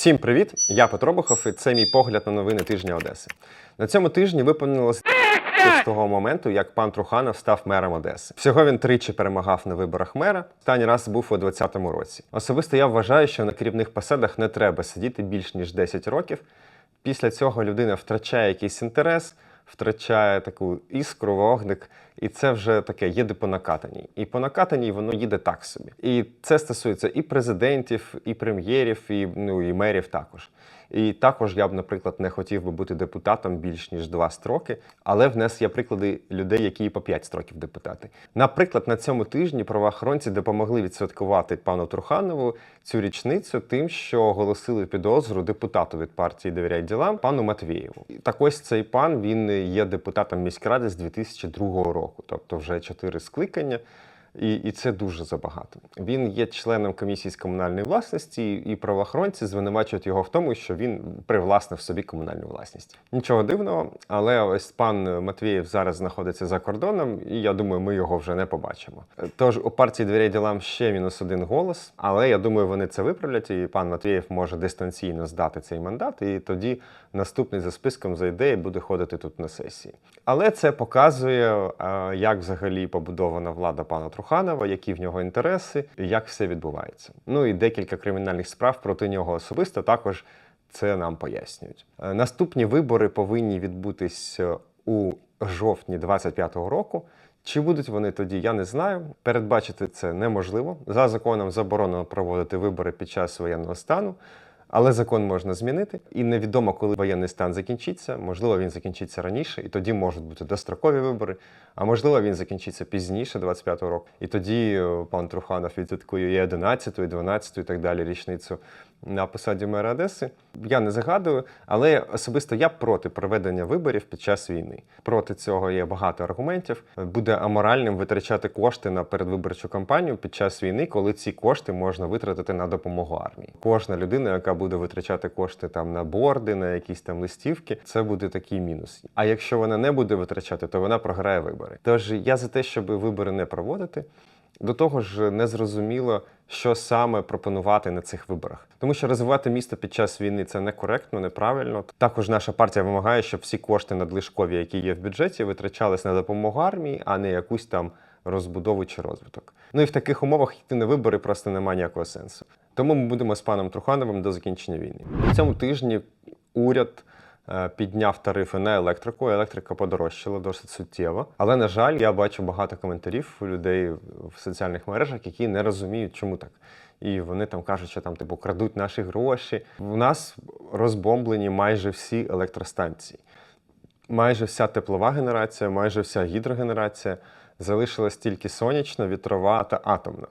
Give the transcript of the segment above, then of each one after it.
Всім привіт! Я Петро Бухов, і це мій погляд на новини тижня Одеси. На цьому тижні виповнилося з того моменту, як пан Труханов став мером Одеси. Всього він тричі перемагав на виборах мера. Останній раз був у 2020 році. Особисто я вважаю, що на керівних посадах не треба сидіти більш ніж 10 років. Після цього людина втрачає якийсь інтерес, втрачає таку іскру, вогник, і це вже таке їде по накатаній. І по накатаній воно їде так собі. І це стосується і президентів, і прем'єрів, і, ну, і мерів також. І також я б, наприклад, не хотів би бути депутатом більш ніж два строки, але в нас є приклади людей, які і по п'ять строків депутати. Наприклад, на цьому тижні правоохоронці допомогли відсвяткувати пану Труханову цю річницю тим, що оголосили підозру депутату від партії «Довіряй ділам пану Матвієву. Так ось цей пан він є депутатом міськради з 2002 року, тобто вже чотири скликання. І, і це дуже забагато. Він є членом комісії з комунальної власності, і правоохоронці звинувачують його в тому, що він привласнив собі комунальну власність. Нічого дивного, але ось пан Матвієв зараз знаходиться за кордоном, і я думаю, ми його вже не побачимо. Тож у партії «Двері ділам ще мінус один голос, але я думаю, вони це виправлять, і пан Матвієв може дистанційно здати цей мандат, і тоді наступний за списком зайде і буде ходити тут на сесії. Але це показує, як взагалі побудована влада пана Труханова, які в нього інтереси, і як все відбувається. Ну і декілька кримінальних справ проти нього особисто також це нам пояснюють. Е, Наступні вибори повинні відбутись е, у жовтні 25-го року. Чи будуть вони тоді, я не знаю. Передбачити це неможливо. За законом заборонено проводити вибори під час воєнного стану. Але закон можна змінити, і невідомо, коли воєнний стан закінчиться. Можливо, він закінчиться раніше, і тоді можуть бути дострокові вибори. А можливо, він закінчиться пізніше, 25-го року. І тоді е, пан Труханов відсвяткує і 11, і 12, і так далі річницю на посаді мера Одеси. Я не загадую, але особисто я проти проведення виборів під час війни. Проти цього є багато аргументів. Буде аморальним витрачати кошти на передвиборчу кампанію під час війни, коли ці кошти можна витратити на допомогу армії. Кожна людина, яка буде витрачати кошти там на борди, на якісь там листівки, це буде такий мінус. А якщо вона не буде витрачати, то вона програє вибори. Тож я за те, щоб вибори не проводити. До того ж, не зрозуміло, що саме пропонувати на цих виборах, тому що розвивати місто під час війни це некоректно, неправильно. Також наша партія вимагає, щоб всі кошти надлишкові, які є в бюджеті, витрачались на допомогу армії, а не якусь там розбудову чи розвиток. Ну і в таких умовах йти на вибори просто немає ніякого сенсу. Тому ми будемо з паном Трухановим до закінчення війни. В цьому тижні уряд. Е, Підняв тарифи на електрику, електрика подорожчала досить суттєво. Але на жаль, я бачу багато коментарів у людей в соціальних мережах, які не розуміють, чому так. І вони там кажуть, що там типу крадуть наші гроші. У нас розбомблені майже всі електростанції майже вся теплова генерація, майже вся гідрогенерація залишилась тільки сонячна, вітрова та атомна.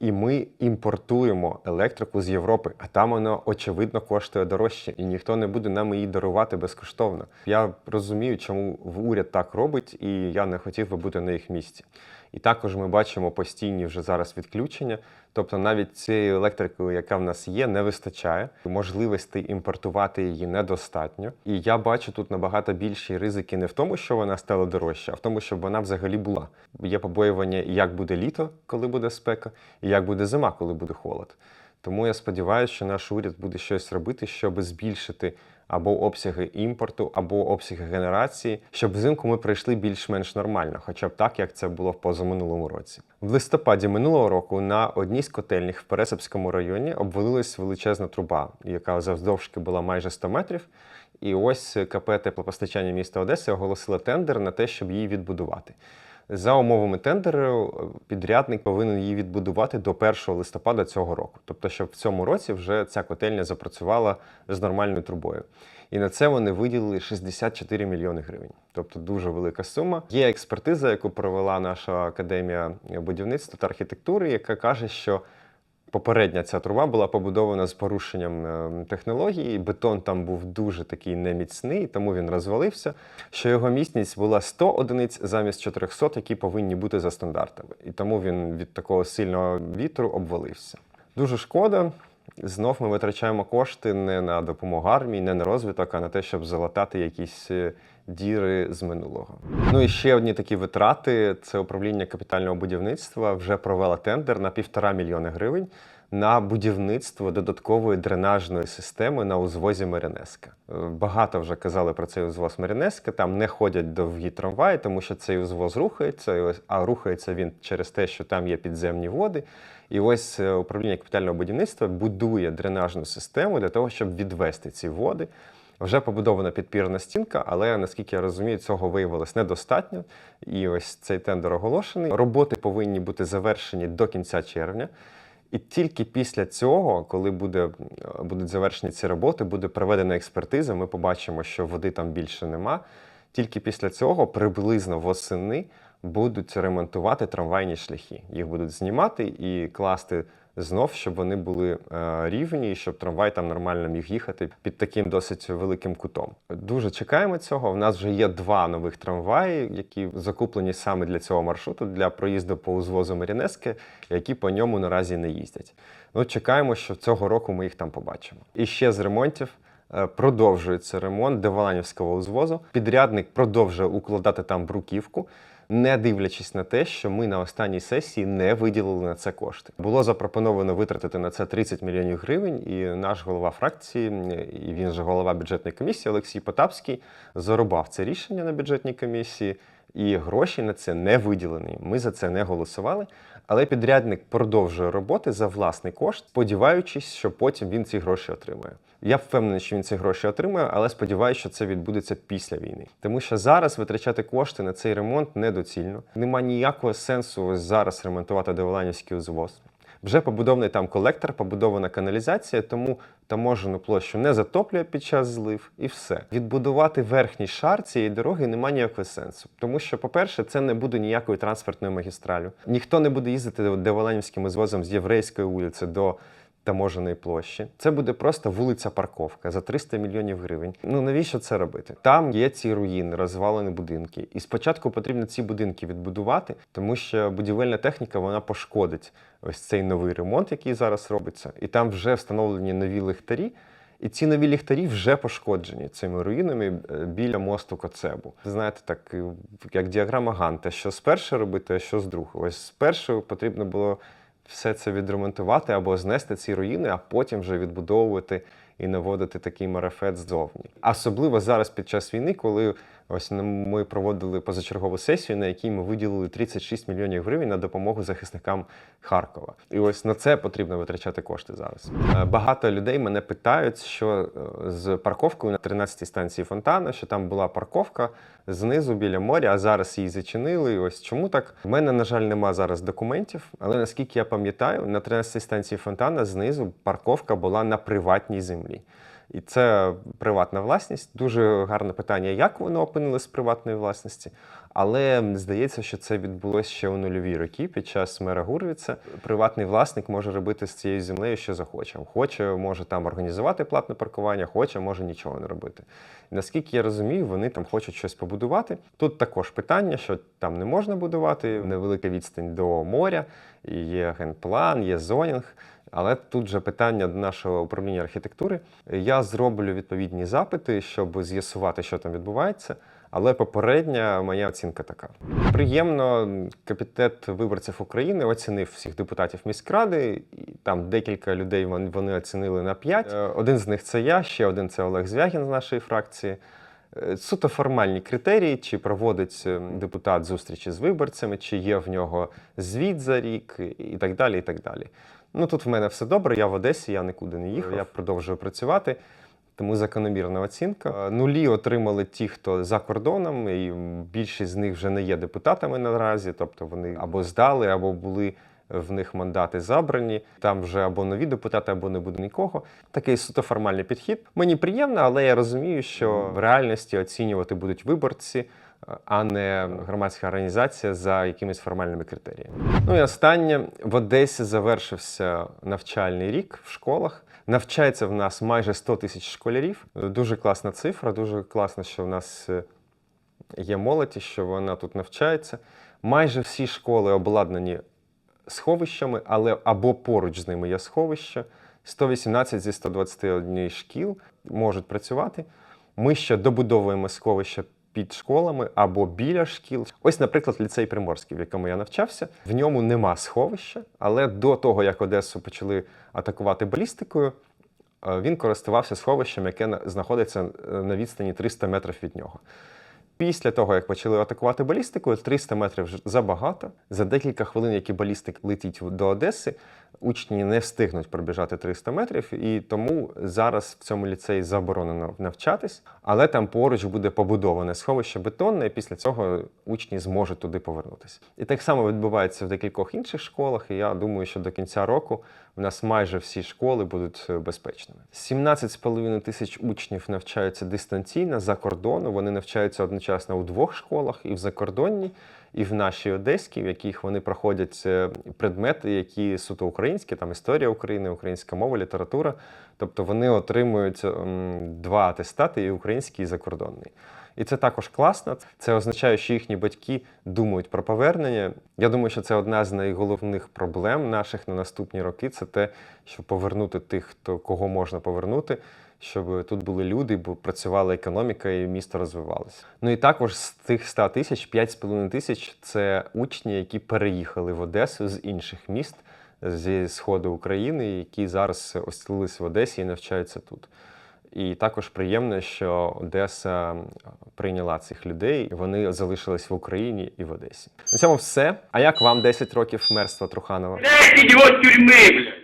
І ми імпортуємо електрику з Європи, а там вона очевидно коштує дорожче, і ніхто не буде нам її дарувати безкоштовно. Я розумію, чому в уряд так робить, і я не хотів би бути на їх місці. І також ми бачимо постійні вже зараз відключення. Тобто навіть цієї електрики, яка в нас є, не вистачає. Можливостей імпортувати її недостатньо. І я бачу тут набагато більші ризики не в тому, що вона стала дорожча, а в тому, щоб вона взагалі була. Є побоювання, як буде літо, коли буде спека, і як буде зима, коли буде холод. Тому я сподіваюся, що наш уряд буде щось робити, щоб збільшити або обсяги імпорту, або обсяги генерації, щоб взимку ми пройшли більш-менш нормально, хоча б так, як це було в позаминулому році. В листопаді минулого року на одній з котельних в Пересипському районі обвалилась величезна труба, яка завдовжки була майже 100 метрів. І ось КП теплопостачання міста Одеси оголосило тендер на те, щоб її відбудувати. За умовами тендеру, підрядник повинен її відбудувати до 1 листопада цього року. Тобто, щоб в цьому році вже ця котельня запрацювала з нормальною трубою. І на це вони виділили 64 мільйони гривень. Тобто дуже велика сума. Є експертиза, яку провела наша академія будівництва та архітектури, яка каже, що Попередня ця труба була побудована з порушенням е, технології. Бетон там був дуже такий неміцний, тому він розвалився. Що його міцність була 100 одиниць замість 400, які повинні бути за стандартами. І тому він від такого сильного вітру обвалився. Дуже шкода. Знов ми витрачаємо кошти не на допомогу армії, не на розвиток, а на те, щоб залатати якісь е, діри з минулого. Ну і ще одні такі витрати: це управління капітального будівництва вже провело тендер на півтора мільйони гривень на будівництво додаткової дренажної системи на узвозі Марінеска. Е, Багато вже казали про цей узвоз Марінеска. Там не ходять довгі трамваї, тому що цей узвоз рухається, а рухається він через те, що там є підземні води. І ось е, управління капітального будівництва будує дренажну систему для того, щоб відвести ці води. Вже побудована підпірна стінка, але наскільки я розумію, цього виявилось недостатньо. І ось цей тендер оголошений. Роботи повинні бути завершені до кінця червня. І тільки після цього, коли буде, будуть завершені ці роботи, буде проведена експертиза. Ми побачимо, що води там більше нема. Тільки після цього, приблизно восени, будуть ремонтувати трамвайні шляхи. Їх будуть знімати і класти знов, щоб вони були е, рівні, щоб трамвай там нормально міг їхати під таким досить великим кутом. Дуже чекаємо цього. У нас вже є два нових трамваї, які закуплені саме для цього маршруту, для проїзду по узвозу Марінески, які по ньому наразі не їздять. Ну, чекаємо, що цього року ми їх там побачимо. І ще з ремонтів. е, Продовжується ремонт Деволанівського узвозу. Підрядник продовжує укладати там бруківку, не дивлячись на те, що ми на останній сесії не виділили на це кошти. Було запропоновано витратити на це 30 мільйонів гривень, і наш голова фракції, і він же голова бюджетної комісії Олексій Потапський, зарубав це рішення на бюджетній комісії, і гроші на це не виділені. Ми за це не голосували. Але підрядник продовжує роботи за власний кошт, сподіваючись, що потім він ці гроші отримує. Я впевнений, що він ці гроші отримує, але сподіваюся, що це відбудеться після війни. Тому що зараз витрачати кошти на цей ремонт недоцільно. Нема ніякого сенсу зараз ремонтувати Деволанівський узвоз. Вже побудований там колектор, побудована каналізація, тому таможену площу не затоплює під час злив, і все. Відбудувати верхній шар цієї дороги немає ніякого сенсу. Тому що, по-перше, це не буде ніякою транспортною магістралю. Ніхто не буде їздити Деволанівським ізвозом з Єврейської вулиці до таможеної площі. Це буде просто вулиця парковка за 300 мільйонів гривень. Ну навіщо це робити? Там є ці руїни, розвалені будинки. І спочатку потрібно ці будинки відбудувати, тому що будівельна техніка вона пошкодить ось цей новий ремонт, який зараз робиться. І там вже встановлені нові ліхтарі. І ці нові ліхтарі вже пошкоджені цими руїнами е, біля мосту Коцебу. Знаєте, так е, як діаграма Ганта, що спершу робити, а що з другого. Ось спершу потрібно було все це відремонтувати або знести ці руїни, а потім вже відбудовувати і наводити такий марафет ззовні. Особливо зараз під час війни, коли ось ми проводили позачергову сесію, на якій ми виділили 36 мільйонів гривень на допомогу захисникам Харкова. І ось на це потрібно витрачати кошти зараз. Е, Багато людей мене питають, що е, з парковкою на 13-й станції Фонтана, що там була парковка знизу біля моря, а зараз її зачинили. І ось чому так? У мене, на жаль, нема зараз документів, але наскільки я пам'ятаю, на 13-й станції Фонтана знизу парковка була на приватній землі. І це приватна власність. Дуже гарне питання, як воно опинилось з приватної власності. Але здається, що це відбулося ще у нульові роки під час мера Гурвіца. Приватний власник може робити з цією землею, що захоче. Хоче, може там організувати платне паркування, хоче, може нічого не робити. Наскільки я розумію, вони там хочуть щось побудувати. Тут також питання, що там не можна будувати, невелика відстань до моря, є генплан, є зонінг. Але тут же питання до нашого управління архітектури. Я зроблю відповідні запити, щоб з'ясувати, що там відбувається. Але попередня моя оцінка така. Приємно, комітет виборців України оцінив всіх депутатів міськради. І там декілька людей вони оцінили на 5. Один з них це я, ще один це Олег Звягін з нашої фракції. Е, Суто формальні критерії, чи проводить е, депутат зустрічі з виборцями, чи є в нього звіт за рік, і так далі. і так далі. Ну тут в мене все добре. Я в Одесі, я нікуди не їхав. Я продовжую працювати. Тому закономірна оцінка. Е, Нулі отримали ті, хто за кордоном, і більшість з них вже не є депутатами наразі, тобто вони або здали, або були в них мандати забрані. Там вже або нові депутати, або не буде нікого. Такий суто формальний підхід. Мені приємно, але я розумію, що в реальності оцінювати будуть виборці. А не громадська організація за якимись формальними критеріями. Ну і останнє в Одесі завершився навчальний рік в школах. Навчається в нас майже 100 тисяч школярів. Дуже класна цифра, дуже класно, що в нас е, є молодь, що вона тут навчається. Майже всі школи обладнані сховищами, але або поруч з ними є сховища. 118 зі 121 шкіл можуть працювати. Ми ще добудовуємо сховища під школами або біля шкіл. Ось, наприклад, ліцей Приморський, в якому я навчався. В ньому нема сховища, але до того, як Одесу почали атакувати балістикою, е, він користувався сховищем, яке знаходиться е, на відстані 300 метрів від нього. Після того, як почали атакувати балістикою, 300 метрів забагато. За декілька хвилин, які балістик летить до Одеси, учні не встигнуть пробіжати 300 метрів, і тому зараз в цьому ліцеї заборонено навчатись, але там поруч буде побудоване сховище бетонне, і після цього учні зможуть туди повернутися. І так само відбувається в декількох інших школах. І я думаю, що до кінця року в нас майже всі школи будуть е, безпечними. 17,5 тисяч учнів навчаються дистанційно за кордону. Вони навчаються одночасно у двох школах і в закордонній, і в нашій Одеській, в яких вони проходять е, предмети, які суто українські, там історія України, українська мова, література. Тобто вони отримують ем, два атестати, і український, і закордонний. І це також класно. Це означає, що їхні батьки думають про повернення. Я думаю, що це одна з найголовних проблем наших на наступні роки. Це те, щоб повернути тих, хто кого можна повернути, щоб тут були люди, бо працювала економіка і місто розвивалося. Ну і також з тих 100 тисяч, 5,5 тисяч це учні, які переїхали в Одесу з інших міст зі сходу України, які зараз оселились в Одесі і навчаються тут. І також приємно, що Одеса прийняла цих людей, і вони залишились в Україні і в Одесі. На цьому все. А як вам 10 років мерства Труханова? Его тюрьмы, блядь!